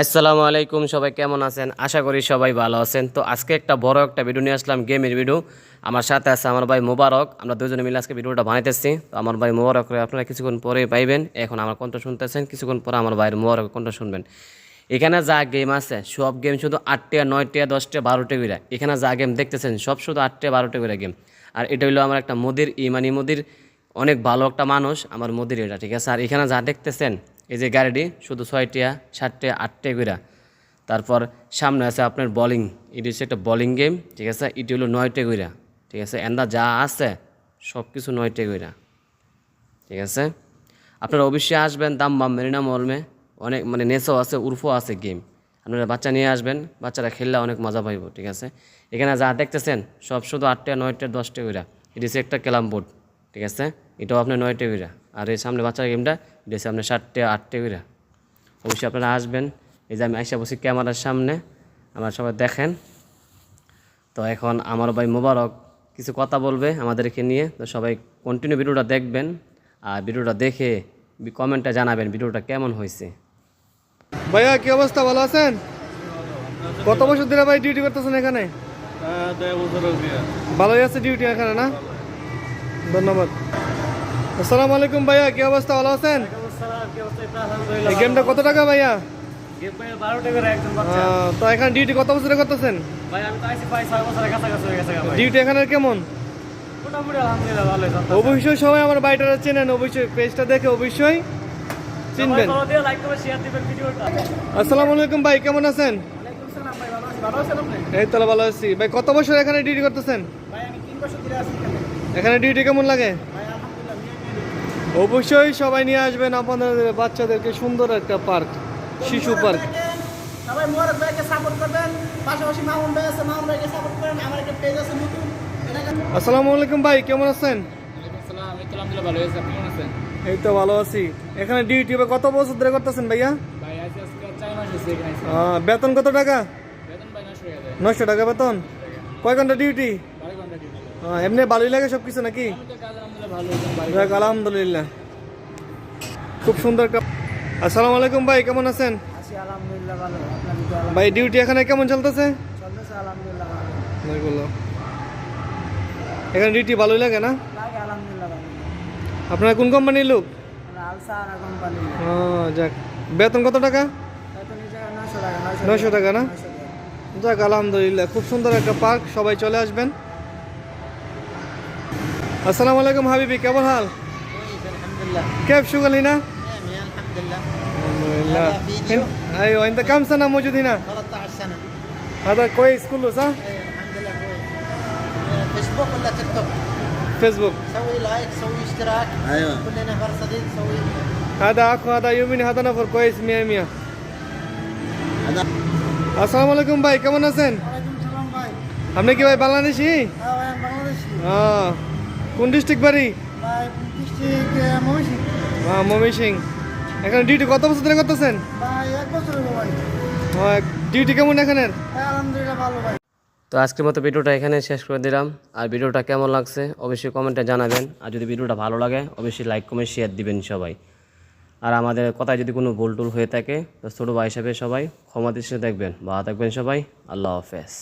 আসসালামু আলাইকুম, সবাই কেমন আছেন? আশা করি সবাই ভালো আছেন। তো আজকে একটা বড় একটা ভিডিও নিয়ে আসলাম, গেমের ভিডিও আমার সাথে আছে আমার ভাই মোবারক। আমরা দুজনে মিলে আজকে ভিডিওটা বানাইতেছি। তো আমার ভাই মোবারক আপনারা কিছুক্ষণ পরে পাইবেন। এখন আমার কণ্ঠ শুনতেছেন, কিছুক্ষণ পরে আমার ভাইয়ের মোবারক কণ্ঠ শুনবেন। এখানে যা গেম আছে, সব গেম শুধু আটটা, নয়টা, দশটা, বারোটা করে। এখানে যা গেম দেখতেছেন, সব শুধু আটটা, বারোটা করে গেম আর এটা হলো আমার একটা মোদির, ইমানি মোদির। অনেক ভালো একটা মানুষ, আমার মোদির এটা, ঠিক আছে? আর এখানে যা দেখতেছেন এই যে গাড়িটি, শুধু ছয়টিয়া সাতটে আটটে কইরা। তারপর সামনে আছে আপনার বলিং এটি হচ্ছে একটা বলিং গেম ঠিক আছে? এটি হলো নয়টে কইরা, ঠিক আছে? এন্দা যা আছে সব কিছু নয়টে কইরা, ঠিক আছে? আপনারা অবশ্যই আসবেন দাম বাম মেরিনা মলমে অনেক মানে নেশাও আছে, উর্ফও আছে গেম আপনারা বাচ্চা নিয়ে আসবেন, বাচ্চারা খেললে অনেক মজা পাইব, ঠিক আছে? এখানে যা দেখতেছেন, সব শুধু আটটা নয়টা দশটা কইরা। এটি হচ্ছে একটা ক্যালাম বোর্ড, ঠিক আছে? এটাও আপনার নয়টা কইরা। আর এই সামনে বাচ্চার গেমটা এটা আপনার সাতটে আটটে কইরা অবশ্যই আপনারা আসবেন। এই যে আমি আইসা বসি ক্যামেরার সামনে আমার সবাই দেখেন। তো এখন আমার ভাই মোবারক কিছু কথা বলবে আমাদেরকে নিয়ে। তো সবাই কন্টিনিউ ভিডিওটা দেখবেন আর ভিডিওটা দেখে কমেন্টে জানাবেন ভিডিওটা কেমন হয়েছে। ভাইয়া কি অবস্থা? ভালো আছেন? কত বছর ধরে ভাই ডিউটি করতেছেন এখানে? ভালোই আছে ডিউটি এখানে না? ধন্যবাদ। আসসালামু আলাইকুম ভাইয়া, কি অবস্থা? ভালো আছেন? গেমটা কত টাকা ভাইয়া? তো এখানে ডিউটি কত বছর করতেছেন? ডিউটি এখানে কেমন? অবশ্যই সবাই আমার বাড়িটা চেনেন, অবশ্যই পেজটা দেখে অবশ্যই চিনবেন। আসসালামু আলাইকুম ভাই, কেমন আছেন? এই তো ভালো আছি। ভাই, কত বছর এখানে ডিউটি করতেছেন? এখানে ডিউটি কেমন লাগে? অবশ্যই সবাই নিয়ে আসবেন আপনাদের বাচ্চাদেরকে সুন্দর একটা পার্ক শিশু পার্ক। সবাই মোবারক ভাইকে সাপোর্ট করবেন পাশাপাশি মামুন ভাই আছে মামুন ভাইকে সাপোর্ট করেন আমার একটা পেজ আছে নতুন আসসালামু আলাইকুম ভাই কেমন আছেন? এই তো ভালো আছি এখানে ডিউটি কত বছর ধরে করতেছেন ভাইয়া? বেতন কত টাকা? নশো টাকা। বেতন? কয় ঘণ্টা ডিউটি এমনি ভালোই লাগে সব কিছু নাকি আলহামদুলিল্লাহ। খুব সুন্দর আসসালামু আলাইকুম ভাই কেমন আছেন? ভাই ডিউটি এখানে কেমন চলতেছে? এখানে ডিউটি ভালোই লাগে না? আপনারা কোন কোম্পানির লোক? ও যাক। বেতন কত টাকা? নয়শো টাকা না? যাক আলহামদুলিল্লাহ। খুব সুন্দর একটা পার্ক সবাই চলে আসবেন। আসসালামু আলাইকুম হাবিবি কেমন হাল আলহামদুলিল্লাহ كيف شغل هنا؟ الحمد لله الحمد لله هن- ايوه انت كم سنه موجود هنا؟ 13 سنه هذا كويس كله صح؟ الحمد لله كويس فيسبوك ولا تيك توك فيسبوك سوي لايك سوي اشتراك ايوه كل نفر صديق سوي هذا اخو هذا يومين هذا نفر كويس 100 100 আসসালামু আলাইকুম ভাই কেমন আছেন ওয়ালাইকুম সালাম ভাই আপনি কি ভাই বাংলাদেশি হ্যাঁ কোন ডিস্ট্রিক্ট বাড়ি? হ্যাঁ মমি সিং এখানে ডিউটি কত বছর ধরে করতেছেন? ভাই এক বছর হলো ভাই। হ্যাঁ ডিউটি কেমন এখানের? হ্যাঁ আলহামদুলিল্লাহ ভালো ভাই। তো আজকের মতো ভিডিওটা এখানে শেষ করে দিলাম। আর ভিডিওটা কেমন লাগছে অবশ্যই কমেন্টে জানাবেন। আর যদি ভিডিওটা ভালো লাগে অবশ্যই লাইক কমেন্ট শেয়ার দিবেন সবাই। আর আমাদের কথায় যদি কোনো ভুল টুল হয়ে থাকে তো ছোটো ভাই হিসাবে সবাই ক্ষমা দৃষ্টিতে দেখবেন। ভালো থাকবেন সবাই। আল্লাহ হাফেজ।